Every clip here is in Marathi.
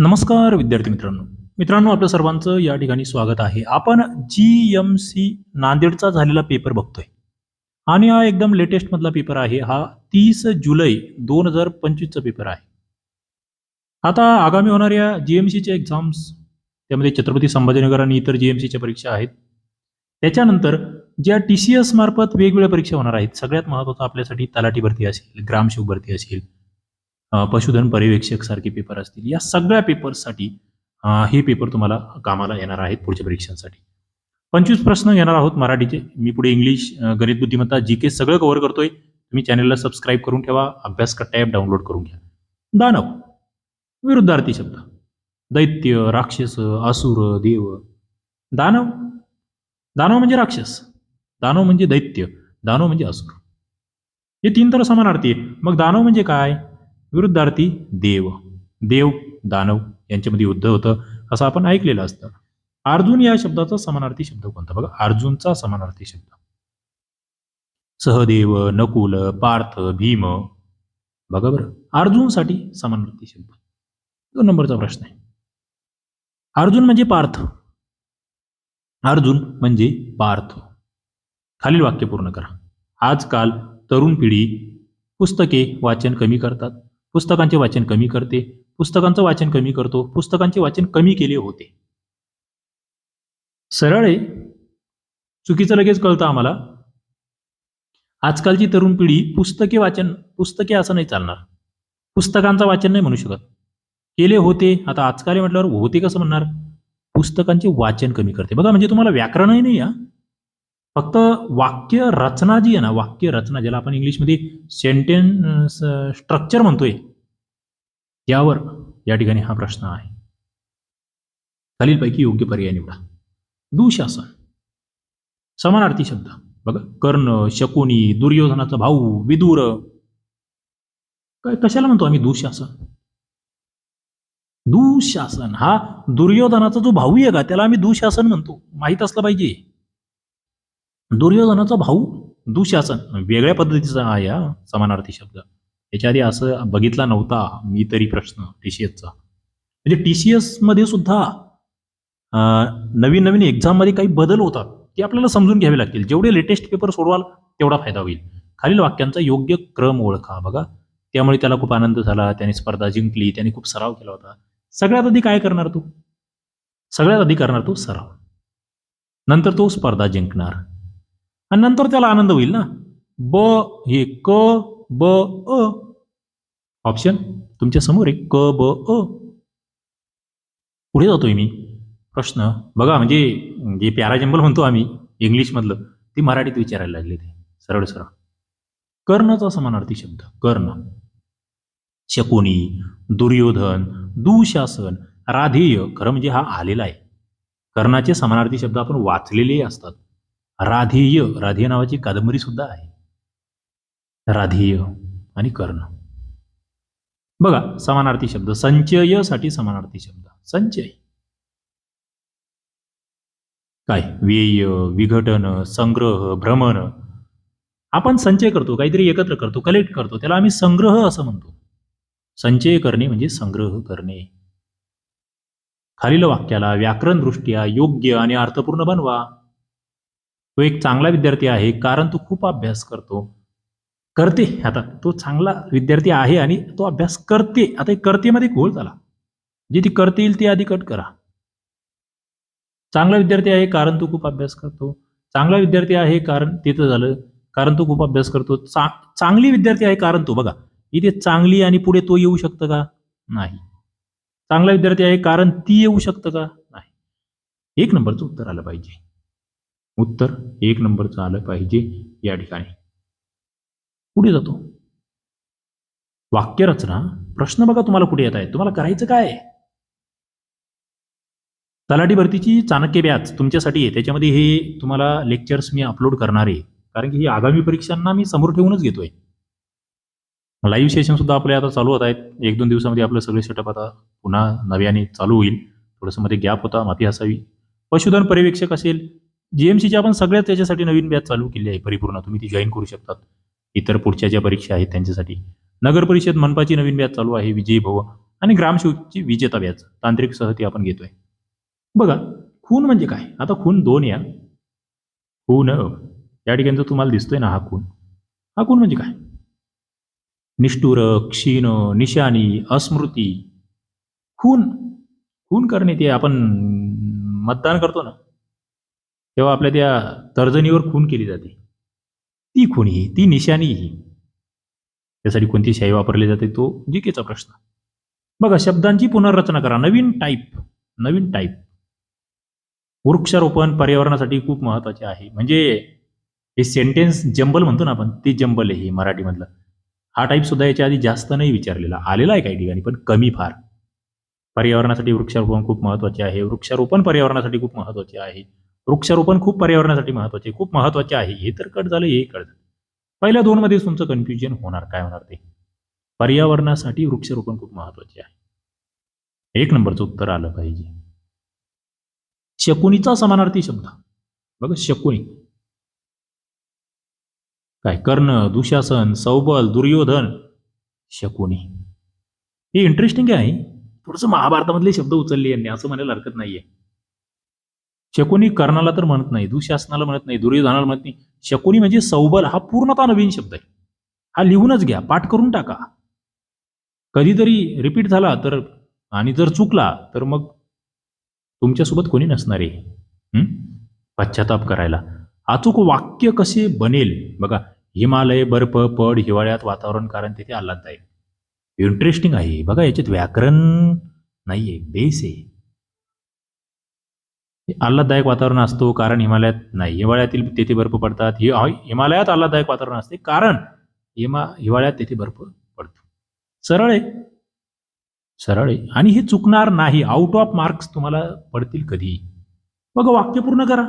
नमस्कार विद्यार्थी मित्रांनो. मित्रांनो आपल्या सर्वांचं या ठिकाणी स्वागत आहे. आपण जी एम सी नांदेडचा झालेला पेपर बघतोय. आणि हा एकदम लेटेस्ट मधला पेपर आहे. हा तीस जुलै दोन हजार पंचवीसचा पेपर आहे. आता आगामी होणाऱ्या जी एम सीच्या एक्झाम्स त्यामध्ये छत्रपती संभाजीनगर आणि इतर जी एम सीच्या परीक्षा आहेत. त्याच्यानंतर ज्या टी सी एस मार्फत वेगवेगळ्या परीक्षा होणार आहेत सगळ्यात महत्त्वाचं आपल्यासाठी तलाठी भरती असेल ग्रामशिव भरती असेल पशुधन पर्यवेक्षक सारखे पेपर असतील. या सगळ्या पेपर्ससाठी हे पेपर तुम्हाला कामाला येणार आहेत पुढच्या परीक्षांसाठी. पंचवीस प्रश्न घेणार आहोत मराठीचे. मी पुढे इंग्लिश गणित बुद्धिमत्ता जी के सगळं कव्हर करतोय. तुम्ही चॅनलला सबस्क्राईब करून ठेवा. अभ्यास कट्टा ॲप डाउनलोड करून घ्या. दानव विरुद्धार्थी शब्द. दैत्य राक्षस असुर देव. दानव दानव म्हणजे राक्षस. दानव म्हणजे दैत्य. दानव म्हणजे असुर. हे तीन तर समानार्थी आहे मग दानव म्हणजे काय? विरुद्धार्थी देव देव दानव यांच्यामध्ये युद्ध होतं असं आपण ऐकलेलं असतं. अर्जुन या शब्दाचा समानार्थी शब्द कोणता? बघा अर्जुनचा समानार्थी शब्द. सहदेव नकुल पार्थ भीम. बघा बरं अर्जुनसाठी समानार्थी शब्द. दोन नंबरचा प्रश्न आहे. अर्जुन म्हणजे पार्थ. अर्जुन म्हणजे पार्थ. खालील वाक्य पूर्ण करा. आजकाल तरुण पिढी पुस्तके वाचन कमी करतात. पुस्तकांचे वाचन कमी करते. पुस्तकांचं वाचन कमी करतो. पुस्तकांचे वाचन कमी केले होते. सरळ आहे. चुकीचं लगेच कळतं आम्हाला. आजकालची तरुण पिढी पुस्तके वाचन पुस्तके असं नाही चालणार. पुस्तकांचं वाचन नाही म्हणू शकत. केले होते. आता आजकाल म्हटल्यावर होते कसं म्हणणार? पुस्तकांचे वाचन कमी करते. बघा म्हणजे तुम्हाला व्याकरणही नाही हा? फक्त वाक्य रचना जी आहे ना वाक्य रचना ज्याला आपण इंग्लिशमध्ये सेंटेन्स स्ट्रक्चर म्हणतोय यावर या ठिकाणी हा प्रश्न आहे. खालीलपैकी योग्य पर्याय निवडा. दुशासन. समानार्थी शब्द. बघा कर्ण शकुनी दुर्योधनाचा भाऊ विदूर. काय कशाला म्हणतो आम्ही दुशासन? दुशासन. हा दुर्योधनाचा जो भाऊ आहे का त्याला आम्ही दुशासन म्हणतो. माहीत असलं पाहिजे. दुर्योधनाचा भाऊ दुशासन वेगळ्या पद्धतीचा आहे हा समानार्थी शब्द. याच्या आधी असं बघितला नव्हता मी तरी प्रश्न टी सी एसचा म्हणजे टी सी एसमध्ये सुद्धा नवीन नवीन एक्झाममध्ये काही बदल होतात ते आपल्याला समजून घ्यावे लागतील. जेवढे लेटेस्ट पेपर सोडवाल तेवढा फायदा होईल. खालील वाक्यांचा योग्य क्रम ओळखा बघा. त्यामुळे त्याला खूप आनंद झाला त्याने स्पर्धा जिंकली त्याने खूप सराव केला होता. सगळ्यात आधी काय करणार तू? सगळ्यात आधी करणार तू सराव. नंतर तो स्पर्धा जिंकणार. आणि नंतर त्याला आनंद होईल ना? ब हे क ब अ. ऑप्शन तुमच्यासमोर आहे क ब अ. पुढे जातोय मी. प्रश्न. बघा म्हणजे जे पॅराजेम्बल म्हणतो आम्ही इंग्लिशमधलं ते मराठीत विचारायला लागले ते. सरळ सरळ. कर्णचा समानार्थी शब्द. कर्ण. शकुनी दुर्योधन दुशासन राधेय खरं म्हणजे हा आलेला आहे. कर्णाचे समानार्थी शब्द आपण वाचलेले असतात. राधेय राधेय नावाची कादंबरी सुद्धा आहे. राधेय आणि कर्ण. बघा समानार्थी शब्द. संचयसाठी समानार्थी शब्द. संचय. काय? व्यय विघटन संग्रह भ्रमण. आपण संचय करतो काहीतरी एकत्र करतो कलेक्ट करतो. त्याला आम्ही संग्रह असं म्हणतो. संचय करणे म्हणजे संग्रह करणे. खालील वाक्याला व्याकरणदृष्ट्या योग्य आणि अर्थपूर्ण बनवा. तो एक चांगला विद्यार्थी आहे कारण तो खूप अभ्यास करतो. करते. आता तो चांगला विद्यार्थी आहे आणि तो अभ्यास करते. आता करतेमध्ये घोळ झाला. जे ती करते येईल ते आधी कट करा. चांगला विद्यार्थी आहे कारण तो खूप अभ्यास करतो. चांगला विद्यार्थी आहे कारण तिथं झालं. कारण तो खूप अभ्यास करतो. चा चांगली विद्यार्थी आहे कारण तो. बघा इथे चांगली आणि पुढे तो येऊ शकतं का? नाही. चांगला विद्यार्थी आहे कारण ती येऊ शकतं का? नाही. एक नंबरचं उत्तर आलं पाहिजे. उत्तर एक नंबरचं आलं पाहिजे या ठिकाणी. पुढे जातो. वाक्यरचना प्रश्न बघा तुम्हाला कुठे येत आहे तुम्हाला करायचं काय? तलाठी भरतीची चाणक्य बॅच तुमच्यासाठी आहे. त्याच्यामध्ये हे तुम्हाला लेक्चर्स मी अपलोड करणार आहे. कारण की ही आगामी परीक्षांना मी समोर ठेवूनच घेतोय. लाईव्ह सेशन सुद्धा आपले आता चालू होत आहेत. एक दोन दिवसामध्ये आपलं सगळे सेटअप आता पुन्हा नव्याने चालू होईल. थोडंसं मध्ये गॅप होता माफी असावी पशुधन पर्यवेक्षक असेल जीएमसीची आपण सगळ्यात त्याच्यासाठी नवीन बॅच चालू केली आहे परिपूर्ण. तुम्ही ती जॉईन करू शकतात. इतर पुढच्या ज्या परीक्षा आहेत त्यांच्यासाठी. नगर परिषद मनपाची नवीन बॅच चालू आहे विजयी भव आणि ग्रामसेवकची विजेता व्याज तांत्रिक सहती आपण घेतोय. बघा खून म्हणजे काय? आता खून दोन या. हो खून या ठिकाणी तुम्हाला दिसतोय ना हा खून. हा खून म्हणजे काय? निष्ठुर क्षीण निशाणी अस्मृती. खून. खून करणे ते आपण मतदान करतो ना. तेव्हा आपल्या त्या तर्जनीवर खून केली जाते. ती खून ही ती निशाणी ही. त्यासाठी कोणती शाई वापरली जाते तो जिकेचा प्रश्न. बघा शब्दांची पुनर्रचना करा. नवीन टाईप नवीन टाईप वृक्षारोपण पर्यावरणासाठी खूप महत्त्वाचे आहे. म्हणजे हे सेंटेन्स जंबल म्हणतो ना आपण ते जंबल आहे हे मराठीमधलं. हा टाईप सुद्धा याच्या आधी जास्त नाही विचारलेला. आलेला आहे काही ठिकाणी पण कमी फार. पर्यावरणासाठी वृक्षारोपण खूप महत्त्वाचे आहे. वृक्षारोपण पर्यावरणासाठी खूप महत्त्वाचे आहे. वृक्षारोपण खूप पर्यावरणासाठी महत्त्वाचे खूप महत्त्वाचे आहे. हे तर कट झालं हे कट झालं. पहिल्या दोन मध्ये तुमचं कन्फ्युजन होणार. काय होणार ते? पर्यावरणासाठी वृक्षारोपण खूप महत्त्वाचे आहे. एक नंबरचं उत्तर आलं पाहिजे. शकुनीचा समानार्थी शब्द. बघा शकुनी. काय? कर्ण दुशासन सौबल दुर्योधन शकुनी. हे इंटरेस्टिंग आहे. थोडंसं महाभारतामधले शब्द उचलले यांनी. असं म्हणायला हरकत नाहीये. शकुनी कर्णाला तर म्हणत नाही दुःशासनाला म्हणत नाही दुर्योधनाला म्हणत नाही. शकुनी म्हणजे सौबल हा पूर्णतः नवीन शब्द आहे. हा लिहूनच घ्या पाठ करून टाका. कधीतरी रिपीट झाला तर आणि जर चुकला तर मग तुमच्यासोबत कोणी नसणार आहे. पश्चाताप करायला. अचूक वाक्य कसे बनेल? बघा हिमालय बर्फ पड हिवाळ्यात वातावरण कारण तिथे आल्हाददायक. इंटरेस्टिंग आहे. बघा याच्यात व्याकरण नाही आहे बेस आहे. आल्हाददायक वातावरण असतो कारण हिमालयात नाही हिवाळ्यातील तेथे बर्फ पडतात. हि हिमालयात आल्हाददायक वातावरण असते कारण हिमा हिवाळ्यात तेथे बर्फ पडतो. सरळ आहे. सरळ आहे. आणि हे चुकणार नाही. आउट ऑफ मार्क्स तुम्हाला पडतील कधी. बघा वाक्य पूर्ण करा.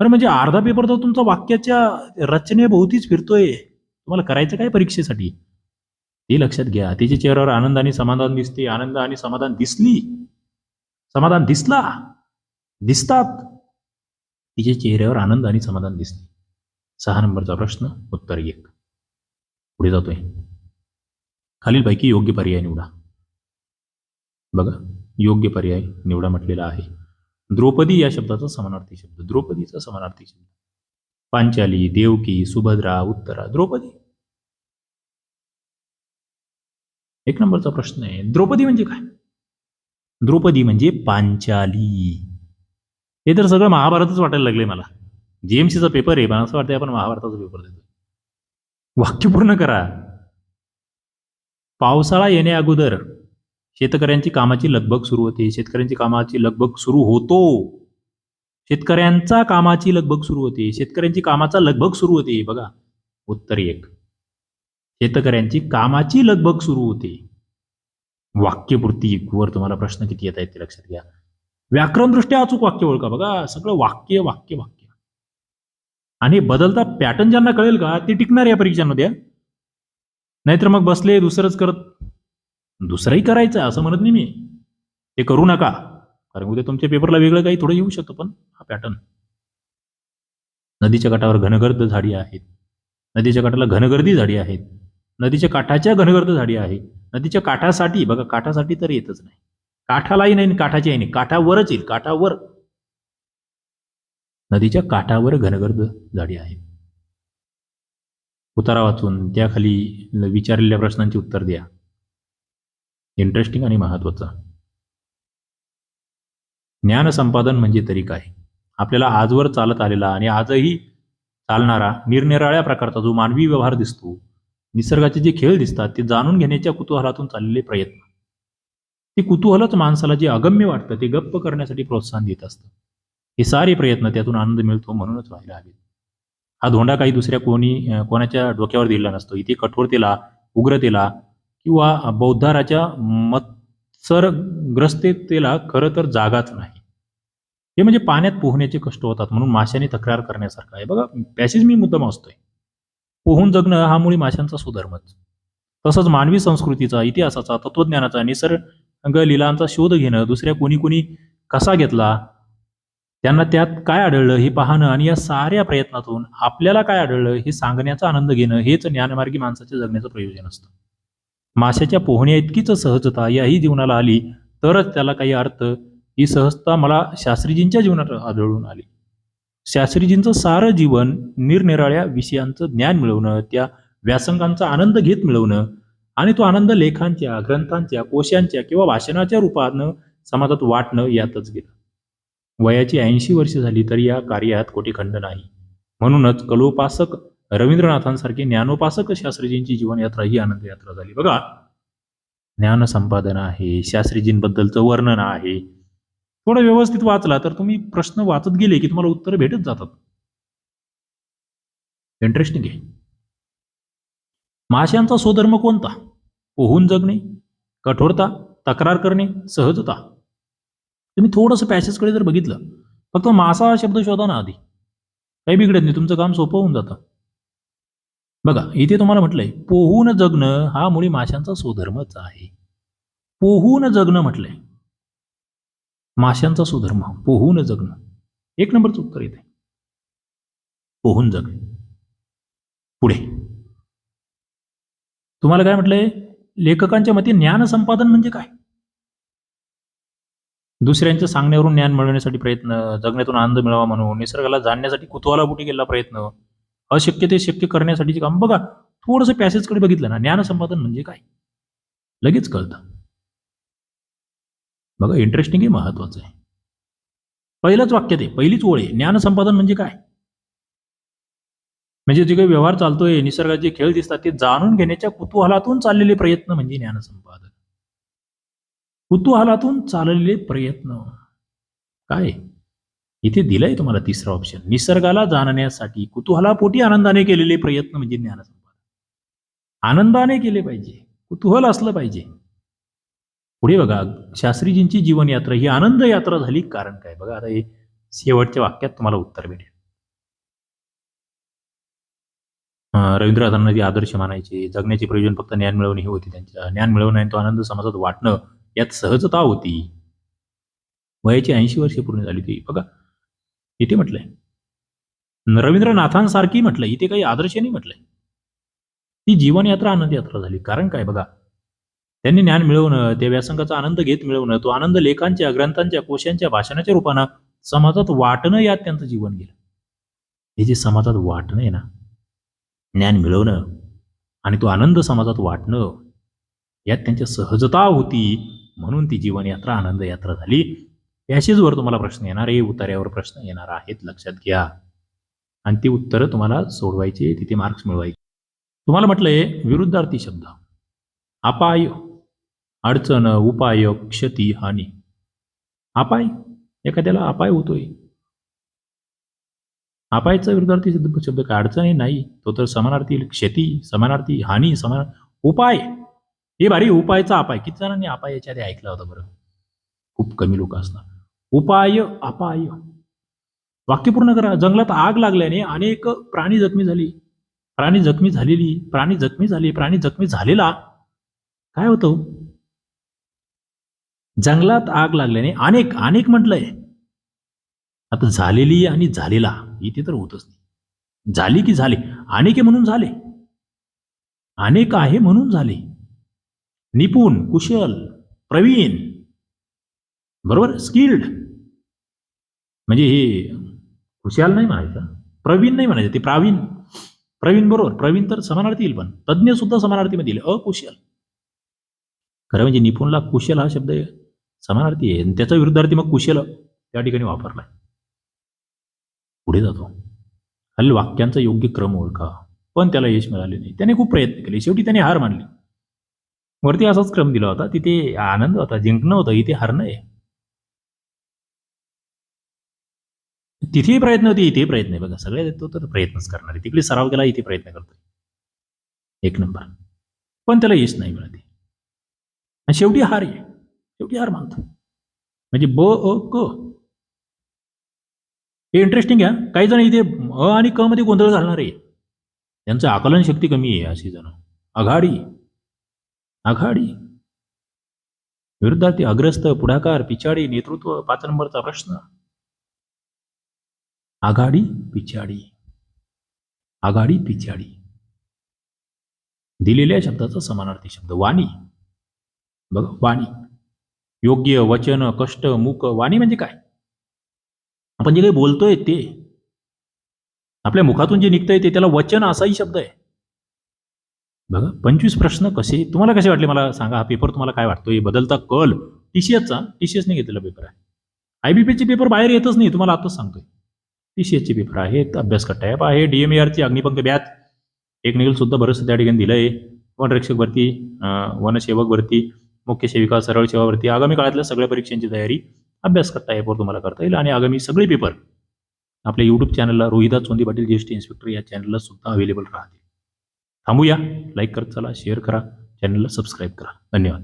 अरे म्हणजे अर्धा पेपर तर तुमचा वाक्याच्या रचनेभोवतीच फिरतोय. तुम्हाला करायचं काय परीक्षेसाठी? ते लक्षात घ्या. त्याच्या चेहऱ्यावर आनंद आणि समाधान दिसते. आनंद आणि समाधान दिसली. समाधान दिसला. दिसतात. तिच्या चेहऱ्यावर आनंद आणि समाधान दिसते. सहा नंबरचा प्रश्न उत्तर एक. पुढे जातोय. खालीलपैकी योग्य पर्याय निवडा. बघा योग्य पर्याय निवडा म्हटलेला आहे. द्रौपदी या शब्दाचा समानार्थी शब्द. द्रौपदीचा समानार्थी शब्द. पांचाली देवकी सुभद्रा उत्तरा द्रौपदी. एक नंबरचा प्रश्न आहे. द्रौपदी म्हणजे काय? द्रौपदी म्हणजे पांचाली. हे तर सगळं महाभारतच वाटायला लागले मला. जीएमसीचा पेपर आहे मला असं वाटतंय आपण महाभारताचा पेपर देतो. वाक्य पूर्ण करा. पावसाळा येण्या अगोदर शेतकऱ्यांची कामाची लगबग सुरू होते. शेतकऱ्यांची कामाची लगबग सुरू होतो. शेतकऱ्यांचा कामाची लगबग सुरू होते. शेतकऱ्यांची कामाचा लगबग सुरू होते. बघा उत्तर एक. शेतकऱ्यांची कामाची लगबग सुरू होते. वाक्यपूर्ती वर तुम्हाला प्रश्न किती येत आहेत ते लक्षात घ्या. व्याकरणदृष्ट्या अचूक वाक्य ओळखा बघा. सगळं वाक्य वाक्य वाक्य. आणि बदलता पॅटर्न ज्यांना कळेल का ते टिकणार या परीक्षांमध्ये नाहीतर मग बसले दुसरंच करत. दुसरंही करायचं असं म्हणत नाही मी. ते करू नका. कारण उद्या तुमच्या पेपरला वेगळं काही थोडं येऊ शकतं पण हा पॅटर्न. नदीच्या काठावर घनगर्द झाडी आहेत. नदीच्या काठाला घनगर्दी झाडी आहेत. नदीच्या काठाच्या घनगर्द झाडी आहे नदीच्या काठासाठी बघा काठासाठी तर येतच नाही. काठालाही नाही आणि काठाची नाही. काठावरच येईल. काठावर. नदीच्या काठावर घनगर्द झाडी आहे. उतारा वाचून त्याखाली विचारलेल्या प्रश्नांची उत्तर द्या. इंटरेस्टिंग आणि महत्वाचं ज्ञान संपादन म्हणजे तरी काय? आपल्याला आजवर चालत आलेला आणि आजही चालणारा निरनिराळ्या प्रकारचा जो मानवी व्यवहार दिसतो निसर्गाचे जे खेळ दिसतात ते जाणून घेण्याच्या कुतूहलातून चाललेले प्रयत्न. ते कुतूहलच माणसाला जे अगम्य वाटतं ते गप्प करण्यासाठी प्रोत्साहन देत असतं. हे सारे प्रयत्न त्यातून आनंद मिळतो म्हणूनच व्हायला हवेत. हा धोंडा काही दुसऱ्या कोणी कोणाच्या डोक्यावर दिलेला नसतो. इथे कठोरतेला उग्रतेला किंवा बौद्धाराच्या मत्सरग्रस्तेला खरं तर जागाच नाही. हे म्हणजे पाण्यात पोहण्याचे कष्ट होतात म्हणून माशाने तक्रार करण्यासारखं आहे. बघा पॅसेज मी मुद्दाम असतोय. पोहून जगणं हा मुळी माशांचा सुधर्मच. तसंच मानवी संस्कृतीचा इतिहासाचा तत्वज्ञानाचा निसर्ग लिलांचा शोध घेणं दुसऱ्या कोणी कोणी कसा घेतला? त्यांना त्यात काय आढळलं हे पाहणं आणि या साऱ्या प्रयत्नातून आपल्याला काय आढळलं हे सांगण्याचा आनंद घेणं हेच ज्ञानमार्गी माणसाच्या जगण्याचं प्रयोजन असतं. माशाच्या पोहण्या इतकीच सहजता याही जीवनाला आली तरच त्याला काही अर्थ. ही सहजता मला शास्त्रीजींच्या जीवनात आढळून आली. शास्त्रीजींचं सारं जीवन निरनिराळ्या विषयांचं ज्ञान मिळवणं त्या व्यासंगांचा आनंद घेत मिळवणं आणि तो आनंद लेखांच्या ग्रंथांच्या कोशांच्या किंवा भाषणाच्या रूपानं समाजात वाटणं यातच गेलं. वयाची ऐंशी वर्ष झाली तरी या कार्यात कोटी खंड नाही. म्हणूनच कलोपासक रवींद्रनाथांसारखे ज्ञानोपासक शास्त्रीजींची जीवनयात्रा ही आनंद यात्रा झाली. बघा ज्ञान संपादन आहे शास्त्रीजींबद्दलचं वर्णन आहे. थोडं व्यवस्थित वाचला तर तुम्ही प्रश्न वाचत गेले की तुम्हाला उत्तर भेटत जातात. इंटरेस्टिंग आहे माशांचा स्वधर्म कोणता? पोहून जगणे कठोरता तक्रार करणे सहजता. तुम्ही थोडंसं पॅसेजकडे जर बघितलं फक्त मासा हा शब्द शोधा ना आधी. काही बिघडत नाही तुमचं काम सोपं होऊन जातं. बघा इथे तुम्हाला म्हटलंय पोहून जगणं हा मुळी माशांचा स्वधर्मच आहे. पोहून जगणं म्हटलंय. माशांचा स्वधर्म पोहून जगणं. एक नंबरचं उत्तर येते पोहून जगणे. पुढे. तुम्हाला काय म्हटलंय? लेखकांच्या मते ज्ञान संपादन म्हणजे काय? दुसऱ्यांच्या सांगण्यावरून ज्ञान मिळवण्यासाठी प्रयत्न जगण्यातून आनंद मिळावा म्हणून निसर्गाला जाणण्यासाठी कुतूहलापोटी केलेला प्रयत्न अशक्य ते शक्य करण्यासाठीचे काम. बघा थोडंसं पॅसेजकडे बघितलं ना ज्ञान संपादन म्हणजे काय? लगेच कळतं. बघा इंटरेस्टिंग हे महत्वाचं आहे. पहिलंच वाक्य ते पहिलीच ओळ आहे. ज्ञान संपादन म्हणजे काय? म्हणजे जे काही व्यवहार चालतोय निसर्गाचे खेळ दिसतात ते जाणून घेण्याच्या कुतूहलातून चाललेले प्रयत्न म्हणजे ज्ञानसंपादन कुतूहलातून चाललेले प्रयत्न. काय? इथे दिलंय तुम्हाला तिसरा ऑप्शन निसर्गाला जाणण्यासाठी कुतूहलापोटी आनंदाने केलेले प्रयत्न म्हणजे ज्ञानसंपादन आनंदाने केले पाहिजे. कुतूहल असलं पाहिजे. पुढे बघा शास्त्रीजींची जीवनयात्रा ही आनंद यात्रा झाली कारण काय? बघा आता हे शेवटच्या वाक्यात तुम्हाला उत्तर भेटेल. रवींद्रनाथांना जे आदर्श मानायचे जगण्याचे प्रयोजन फक्त ज्ञान मिळवणे ही होती त्यांच्या. ज्ञान मिळवणं आणि तो आनंद समाजात वाटणं यात सहजता होती. वयाची ऐंशी वर्षे पूर्ण झाली ती बघा इथे म्हटलंय. रवींद्रनाथांसारखी म्हटलंय. इथे काही आदर्श नाही म्हटलंय. ती जीवनयात्रा आनंद यात्रा झाली. कारण काय बघा? त्यांनी ज्ञान मिळवणं त्या व्यासंगाचा आनंद घेत मिळवणं तो आनंद लेखांच्या ग्रंथांच्या कोशांच्या भाषणाच्या रूपानं समाजात वाटणं यात त्यांचं जीवन गेलं. हे जे समाजात वाटणं आहे ना ज्ञान मिळवणं आणि तो आनंद समाजात वाटणं यात त्यांच्या सहजता होती म्हणून ती जीवनयात्रा आनंद यात्रा झाली. याशीच वर तुम्हाला प्रश्न येणार आहे. उतार्यावर प्रश्न येणार आहेत. लक्षात घ्या. आणि ती उत्तरं तुम्हाला सोडवायची तिथे मार्क्स मिळवायचे तुम्हाला म्हटलंय विरुद्धार्थी शब्द. अपाय अडचण उपाय क्षती हानी. अपाय? एखाद्याला अपाय होतोय. अपायचा विरुद्धार्थी शब्द शब्द काय अडचणी नाही. तो तर समानार्थी क्षती समानार्थी हानी समान उपाय. हे भारी उपायचा अपाय किती जणांनी अपाय याच्या आधी ऐकला होता बरं? खूप कमी लोक असणार. उपाय अपाय. वाक्य पूर्ण करा. जंगलात आग लागल्याने अनेक प्राणी जखमी झाली. प्राणी जखमी झालेली प्राणी जखमी झाली प्राणी जखमी झालेला. काय होतं? जंगलात आग लागल्याने अनेक अनेक म्हटलंय. आता झालेली आणि झालेला इथे तर होतच नाही. झाली की झाले अनेक आहे म्हणून झाले. अनेक आहे म्हणून झाले. निपुण कुशल प्रवीण बरोबर? स्किल्ड म्हणजे हे कुशाल नाही म्हणायचं. प्रवीण नाही म्हणायचं ते प्रावीण. प्रवीण बरोबर? प्रवीण तर समानार्थी येईल पण तज्ज्ञ सुद्धा समानार्थीमध्ये येईल. अकुशल. खरं म्हणजे निपुणला कुशल हा शब्द समानार्थी आहे. आणि त्याचा विरुद्धार्थी मग कुशल त्या ठिकाणी वापरलाय. पुढे जातो. खालील वाक्यांचा योग्य क्रम ओळखा पण त्याला यश मिळाले नाही. त्याने खूप प्रयत्न केले. शेवटी त्याने हार मानली. वरती असाच क्रम दिला होता. तिथे आनंद होता जिंकणं होतं. इथे हारणं आहे. तिथेही प्रयत्न होते इथे प्रयत्न आहे. बघा सगळ्यात तो तर प्रयत्नच करणार आहे. तिकडे सराव केला इथे प्रयत्न करतोय. एक नंबर. पण त्याला यश नाही मिळते आणि शेवटी हार आहे. शेवटी हार मानतो. म्हणजे ब अ क हे इंटरेस्टिंग आहे काही जण इथे अ आणि क मध्ये गोंधळ घालणार आहे त्यांचं आकलन शक्ती कमी आहे अशी जण. आघाडी. आघाडी. विरुद्धार्थी अग्रस्त पुढाकार पिछाडी नेतृत्व पाच नंबरचा प्रश्न. आघाडी पिछाडी. आघाडी पिछाडी. दिलेल्या शब्दाचा समानार्थी शब्द वाणी. बघा वाणी. योग्य वचन कष्ट मुक वाणी म्हणजे काय? आपण जे काही बोलतोय ते आपल्या मुखातून जे निघतंय ते त्याला वचन असाही शब्द आहे. बघा पंचवीस प्रश्न कसे तुम्हाला कसे वाटले मला सांगा हा पेपर तुम्हाला काय वाटतो? हे बदलता कल. टीसीएसचा टीसीएसने घेतलेला पेपर आहे. आय बी पीचे पेपर बाहेर येतच नाही तुम्हाला आताच सांगतोय. टीसीएसचे पेपर आहेत अभ्यास टॅप आहे डीएमएआरची अग्निपंख बॅच टेक्निकल सुद्धा बरंचसं त्या ठिकाणी दिलंय. वनरक्षक भरती वनसेवक भरती मुख्य सेविका सरळ सेवा भरती. आगामी काळातल्या सगळ्या परीक्षांची तयारी. अभ्यास करता ॲपवर तुम्हाला करता येईल. आणि आगामी सगळे पेपर आपल्या यूट्यूब चॅनलला रोहिदास चोंदी पाटील ज्येष्ठ इन्स्पेक्टर या चॅनलला सुद्धा अवेलेबल राहतील. थांबूया. लाईक करत चला शेअर करा. चॅनलला सबस्क्राईब करा. धन्यवाद.